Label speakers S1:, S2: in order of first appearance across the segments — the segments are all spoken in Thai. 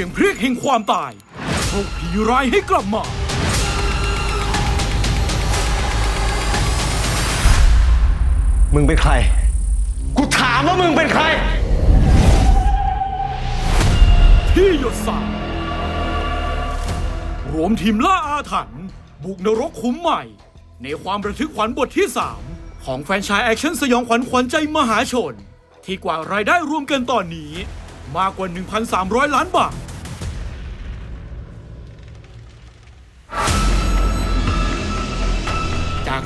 S1: สียงเพรียกแห่งความตายปลุกผีร้ายให้กลับมา
S2: มึงเป็นใคร กูถามว่ามึงเป็นใคร
S1: ที่หยดสามรวมทีมล่าอาถรรพ์บุกนรกคุ้มใหม่ ในความระทึกขวัญบทที่ 3 ของแฟรนไชายแอคชั่นสยองขวัญขวัญใจมหาชน ที่กว่ารายได้รวมกันตอนนี้ มากกว่า 1,300 ล้านบาท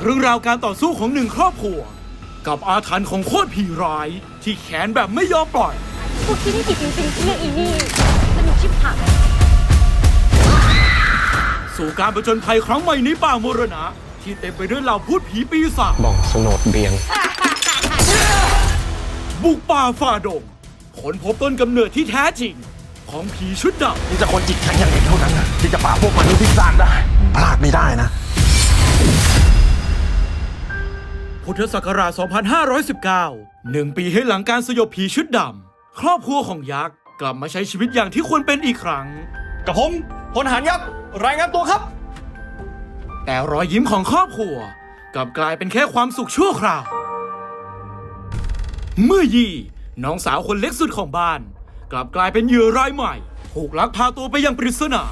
S1: เรื่องราวการต่อสู้ของหนึ่งครอบครัว กับอาถรรพ์ของโคตรผีร้าย ที่แขนแบบไม่ยอมปล่อย
S3: พวกที่นี่ผิดจริงๆที่เรียกอีนี่สนุกชิบหาย
S1: สู่การประจนภัยครั้งใหม่ในป่ามรณะ ที่เต็มไปด้วยเหล่าพูดผีปีศาจ
S2: บอกสนดเบียง
S1: บุกป่าฝ่าดงค้นพบต้นกำเนิดที่แท้จริง ของผีชุดด
S4: มีแต่คนจิตแข็งอย่างเองเท่านั้นนะที่จะปราบพวกมนุษย์ที่สร้างได้พลาดไม่ได้นะ
S1: พุทธศักราช 2519 หนึ่งปีให้หลังการสยบผีชุดดำ ครอบครัวของยักษ์กลับมาใช้ชีวิตอย่างที่ควรเป็นอีกครั้ง
S2: กับผมพลทหารยักษ์รายงานตัวครับ
S1: แต่รอยยิ้มของครอบครัว กลับกลายเป็นแค่ความสุขชั่วคราว เมื่อยี่น้องสาวคนเล็กสุดของบ้าน กลับกลายเป็นเหยื่อรายใหม่ ถูกลักพาตัวไปยังปริศนา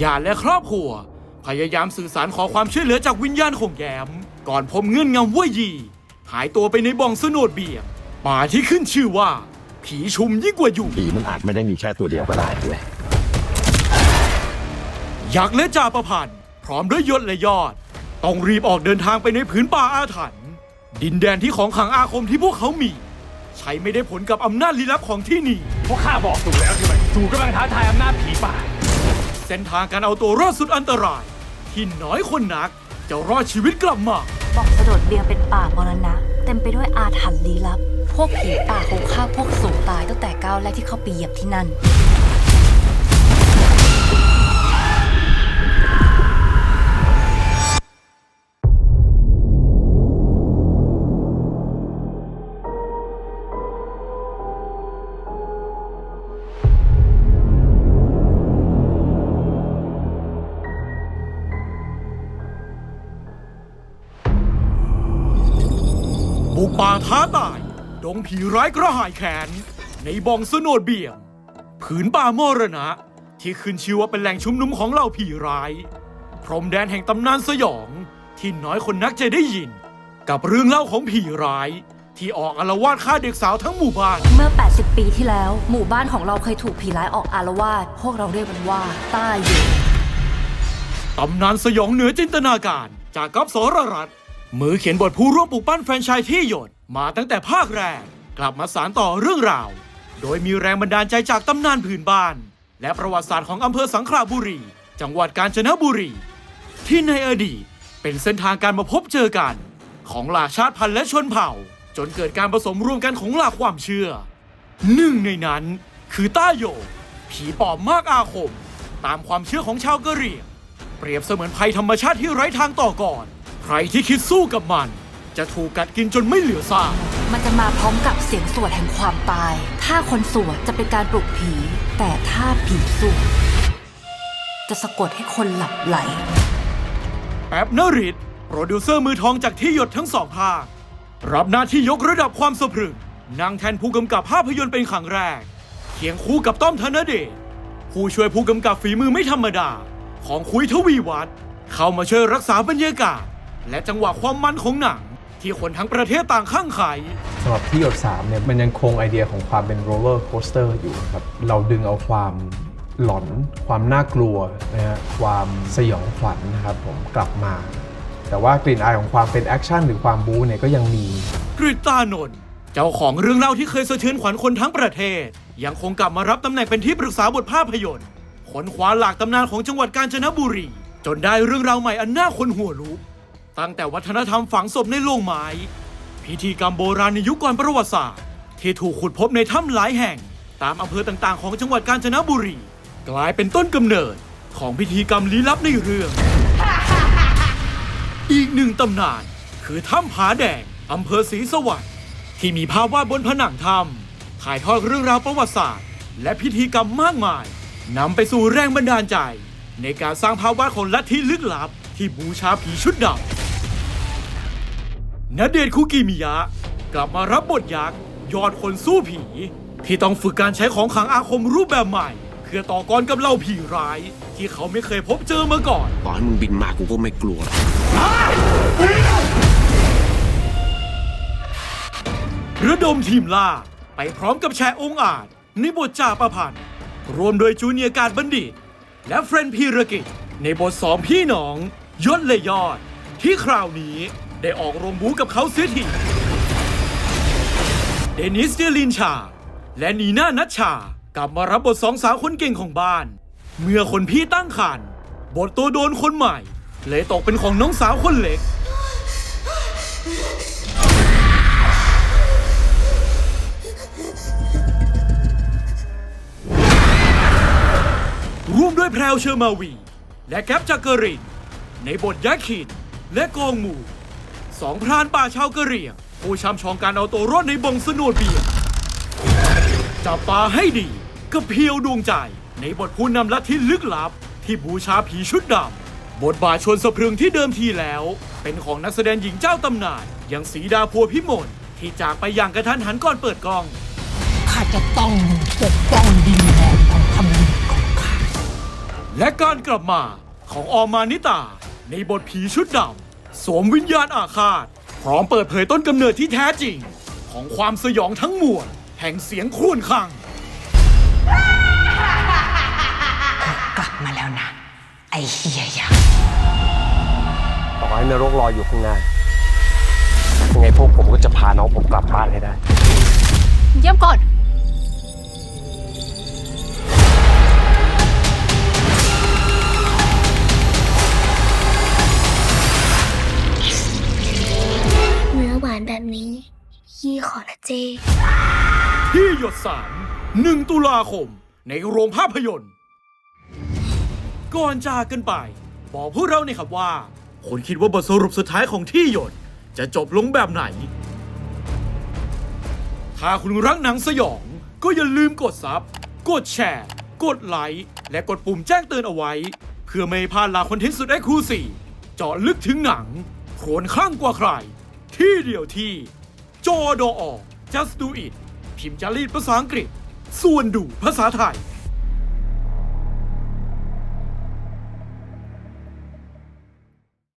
S1: ญาติและครอบครัว พยายามสื่อสารขอความช่วยเหลือจากวิญญาณของแยมก่อนพบเงื่อนงำว่ายี หายตัวไปในบ่องสนดเบียงป่าที่ขึ้นชื่อว่า ผีชุมยิ่งกว่าอยู่
S4: ผีมันอาจไม่ได้มีแค่ตัวเดียวก็ได้ด้วย
S1: ยักษ์และจ่าประพันธ์พร้อมด้วยยศและยอด ต้องรีบออกเดินทางไปในผืนป่าอาถรรพ์ดินแดนที่ของขลังอาคมที่พวกเขามี ใช้ไม่ได้ผลกับอำนาจลี้ลับของที่นี่
S4: พวกข้าบอกถูกแล้วใช่ไหมถูกกำลังท้าทายอำนาจผีป่า
S1: เส้นทางการเอาตัวรอดสุดอันตราย ที่น้อยคนนัก จะรอดชีวิตกลับมา
S5: บอกสะดดเบียงเป็นป่ามรณะ เต็มไปด้วยอาถรรพ์ลี้ลับ พวกผีป่าคงฆ่าพวกสูงตายตั้งแต่ก้าวแรกที่เข้าไปเหยียบที่นั่น
S1: บุกป่าท้าตาย ดงผีร้ายกระหายแขน ในบ่องสโนดเบี่ยงผืนป่ามรณะ ที่ขึ้นชื่อว่าเป็นแหล่งชุมนุมของเหล่าผีร้าย พรมแดนแห่งตำนานสยอง ที่น้อยคนนักจะได้ยิน กับเรื่องเล่าของผีร้าย ที่ออกอาละวาดฆ่าเด็กสาวทั้งหมู่บ้าน
S5: เมื่อ 80 ปีที่แล้ว หมู่บ้านของเราเคยถูกผีร้ายออกอารวาส พวกเราเรียกมันว่าต้าเหย
S1: ตำนานสยองเหนือจินตนาการจากกัปสรรัตน์ มือเขียนบทผู้ร่วมปลูกปั้นแฟรนไชส์ที่หยดมาตั้งแต่ภาคแรก กลับมาสารต่อเรื่องราว โดยมีแรงบันดาลใจจากตำนานผืนบ้าน และประวัติศาสตร์ของอำเภอสังขละบุรี จังหวัดกาญจนบุรี ที่ในอดีตเป็นเส้นทางการมาพบเจอกัน ของหลากชาติพันธุ์และชนเผ่า จนเกิดการผสมรวมกันของหลากความเชื่อ หนึ่งในนั้นคือต้าโยผีปอบมากอาคม ตามความเชื่อของชาวกะเหรี่ยงเปรียบเสมือนภัยธรรมชาติที่ไร้ทางต่อก่อน ใครที่คิดสู้กับมัน จะถูกกัดกินจนไม่เหลือซาก
S5: มันจะมาพร้อมกับเสียงสวดแห่งความตาย ถ้าคนสวดจะเป็นการปลุกผี แต่ถ้าผีสวดจะสะกดให้คนหลับไหล
S1: แป๊บนริศโปรดิวเซอร์มือทองจากที่หยดทั้งสองภาครับหน้าที่ยกระดับความสะพรึงนั่งแทนผู้กำกับภาพยนตร์เป็นครั้งแรก เคียงคู่กับต้อมธนเดชผู้ช่วยผู้กำกับฝีมือไม่ธรรมดา ของคุยทวีวัฒน์เข้ามาช่วยรักษาบรรยากาศ และจังหวะความมันของหนัง ที่คนทั้งประเทศต่างข้างไข
S6: สำหรับที่หยด3เนี่ยมันยังคงไอเดียของความเป็นโรลเลอร์โคสเตอร์อยู่ครับเราดึงเอาความหลอนความน่ากลัวนะฮะความสยองขวัญนะครับผมกลับมา แต่ว่ากลิ่นอายของความเป็นแอคชั่นหรือความบู๊เนี่ยก็ยังมี
S1: กฤตตานนท์เจ้าของเรื่องเล่าที่เคยสะเทือนขวัญคนทั้งประเทศ ยังคงกลับมารับตำแหน่งเป็นที่ปรึกษาบทภาพยนตร์ขนคว้าหลากตำนานของจังหวัดกาญจนบุรี จนได้เรื่องราวใหม่อันน่าขนหัวลุก ตั้งแต่วัฒนธรรมฝังศพในโลงไม้ พิธีกรรมโบราณในยุคก่อนประวัติศาสตร์ ที่ถูกขุดพบในถ้ำหลายแห่ง ตามอำเภอต่างๆ ของจังหวัดกาญจนบุรี กลายเป็นต้นกำเนิดของพิธีกรรมลี้ลับในเรื่อง อีกหนึ่งตำนาน คือถ้ำผาแดงอำเภอศรีสวัสดิ์ที่มีภาพวาดบนผนังถ้ำถ่ายทอดเรื่องราวประวัติศาสตร์ และพิธีกรรมมากมายนำไปสู่แรงบันดาลใจ ในการสร้างภาพวะของลัทธิลึกลับ ที่บูชาผีชุดดำ ณเดชน์คุกิมิยะ กลับมารับบทยักษ์ยอดคนสู้ผี ที่ต้องฝึกการใช้ของขลังอาคมรูปแบบใหม่ เพื่อต่อกรกับเหล่าผีร้าย ที่เขาไม่เคยพบเจอมาก่อน
S7: ต่อให้มึงบินมากูก็ไม่กลัว
S1: ระดมทีมล่า ไปพร้อมกับแชร์องค์อาจในบทจ่าประพันธ์ รวมโดยจูเนียร์การบัณฑิต และเฟรนพีรกิจ ในบทสองพี่น้องยศเลยยอด ที่คราวนี้ ได้ออกโรงบูกับเขาเสียทีเดนิสเดลินชา และนีน่านัชชากลับมารับบทสองสาวคนเก่งของบ้าน เมื่อคนพี่ตั้งครรภ์บทตัวโดนคนใหม่ เลยตกเป็นของน้องสาวคนเล็ก ร่วมด้วยแพรวเชอร์มาวี และแกปจักริน ในบทยักษ์ขิดและกองหมู่ สองพรานป่าชาวกะเหรี่ยงผู้ชำชองการเอาตัวรอดในบงสนวดเบียร์จับปลาให้ดีกับเพียวดวงใจ ในบทผู้นำลัทธิลึกลับ ที่บูชาผีชุดดำบทบาทชวนสะพรึงที่เดิมทีแล้ว เป็นของนักแสดงหญิงเจ้าตำนานอย่างสีดาพัวพิมลที่จากไปอย่างกระทันหันก่อนเปิดกล้อง
S8: ข้าจะต้องปกป้องดินแดนของคำนึงของข้า
S1: และการกลับมาของออมานิตา ในบทผีชุดดำ สวมวิญญาณอาฆาต พร้อมเปิดเผยต้นกำเนิดที่แท้จริง ของความสยองทั้งมวลแห่งเสียงครวญคราง
S8: กลับมาแล้วนะ ไอเฮียยักษ์
S2: ต่อให้นรกรออยู่ข้างหน้ายังไงพวกผมก็จะพาน้องผมกลับบ้านให้ได้
S5: เยี่ยมก่อน
S3: นี้ ยี่ขอละเจ
S1: ที่หยดสารหนึ่งตุลาคม ในโรงภาพยนตร์ ก่อนจากกันไป บอกพวกเราเนี่อยครับว่าคุณคิดว่าบทสรุปสุดท้ายของที่หยด จะจบลงแบบไหน ถ้าคุณรักหนังสยอง ก็อย่าลืมกดซับ กดแชร์ กดไลค์ และกดปุ่มแจ้งเตือนเอาไว้ เพื่อไม่พลาดลาคอนเทนต์สุดเอ็กซ์คลูซีฟเจาะลึกถึงหนังโขนข้างกว่าใคร ที่เดียวที่จอดอ just do it พิมพ์จารีตภาษาอังกฤษ ส่วนดูภาษาไทย